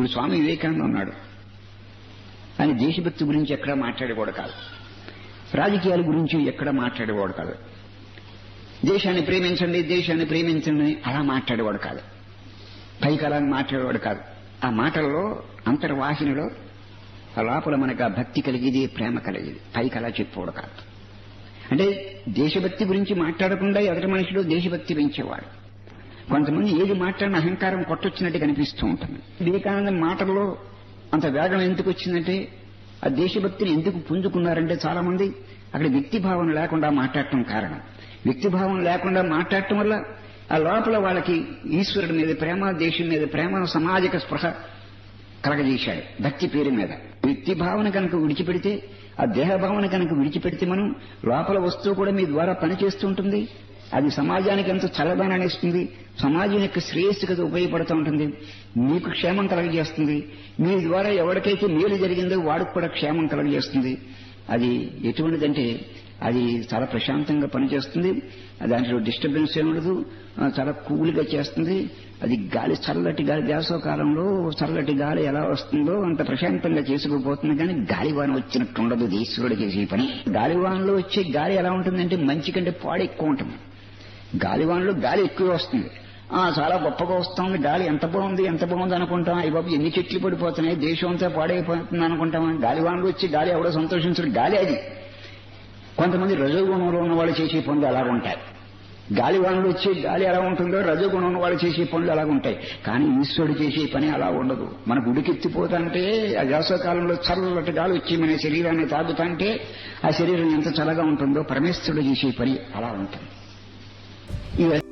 ఇప్పుడు స్వామి వివేకానంద ఉన్నాడు. ఆయన దేశభక్తి గురించి ఎక్కడ మాట్లాడేవాడు కాదు. రాజకీయాల గురించి ఎక్కడ మాట్లాడేవాడు కాదు. దేశాన్ని ప్రేమించండి దేశాన్ని ప్రేమించండి అలా మాట్లాడేవాడు కాదు. పైకి మాట్లాడేవాడు కాదు. ఆ మాటల్లో అంతర్వాహినిలో ఆ లోపల మనకు ఆ భక్తి కలిగేది ప్రేమ కలిగేది. పైకి అలా చెప్పేవాడు కాదు. అంటే దేశభక్తి గురించి మాట్లాడకుండా ఎదుటి మనిషిలో దేశభక్తి పెంచేవాడు. కొంతమంది ఏది మాట్లాడిన అహంకారం కొట్టొచ్చినట్టు కనిపిస్తూ ఉంటుంది. వివేకానంద మాటల్లో అంత వేగం ఎందుకు వచ్చిందంటే ఆ దేశభక్తిని ఎందుకు పుంజుకున్నారంటే చాలా మంది అక్కడ వ్యక్తి భావన లేకుండా మాట్లాడటం కారణం. వ్యక్తి భావం లేకుండా మాట్లాడటం వల్ల ఆ లోపల వాళ్ళకి ఈశ్వరుడి మీద ప్రేమ దేశం మీద ప్రేమ సామాజిక స్పృహ కలగజేశాడు. భక్తి పేరు మీద. వ్యక్తి భావన కనుక విడిచిపెడితే ఆ దేహ భావన కనుక విడిచిపెడితే మనం లోపల వస్తువు కూడా మీ ద్వారా పనిచేస్తూ ఉంటుంది. అది సమాజానికి ఎంతో చల్లదనాన్ని ఇస్తుంది సమాజం యొక్క శ్రేయస్సుకు ఉపయోగపడుతూ ఉంటుంది. మీకు క్షేమం కలగజేస్తుంది. మీ ద్వారా ఎవరికైతే మేలు జరిగిందో వాడికి కూడా క్షేమం కలగజేస్తుంది. అది ఎటువంటిదంటే అది చాలా ప్రశాంతంగా పనిచేస్తుంది. దాంట్లో డిస్టర్బెన్స్ ఏమి ఉండదు. చాలా కూల్గా చేస్తుంది. అది గాలి చల్లటి గాలి వేసవకాలంలో చల్లటి గాలి ఎలా వస్తుందో అంత ప్రశాంతంగా చేసుకుపోతుంది. కానీ గాలివాన వచ్చినట్టు ఉండదు. ఈశ్వరుడు చేసే పని. గాలివానలో వచ్చే గాలి ఎలా ఉంటుందంటే మంచి కంటే పాడు ఎక్కువ ఉంటుంది. గాలివానలో గాలి ఎక్కువ వస్తుంది. ఆ చాలా గొప్పగా వస్తుంది. గాలి ఎంత బాగుంది ఎంత బాగుంది అనుకుంటాం. అయ్యి బాబు ఎన్ని చెట్లు పడిపోతున్నాయి. దేశం అంతా పాడైపోతుంది అనుకుంటాం. గాలివానలో వచ్చి గాలి ఎవడో సంతోషించడు. గాలి అది. కొంతమంది రజోగుణంలో ఉన్న వాళ్ళు చేసే పనులు అలా ఉంటాయి గాలి వానలు వచ్చి గాలి ఎలా ఉంటుందో రజోగుణం ఉన్న వాళ్ళు చేసే పనులు అలా ఉంటాయి కానీ ఈశ్వరుడు చేసే పని అలా ఉండదు. మనకు ఉడికెత్తిపోతుంటే ఆ వేసవకాలంలో చల్లటి గాలి వచ్చి మన శరీరాన్ని తాగుతాంటే ఆ శరీరం ఎంత చల్లగా ఉంటుందో పరమేశ్వరుడు చేసే పని అలా ఉంటుంది. ఈ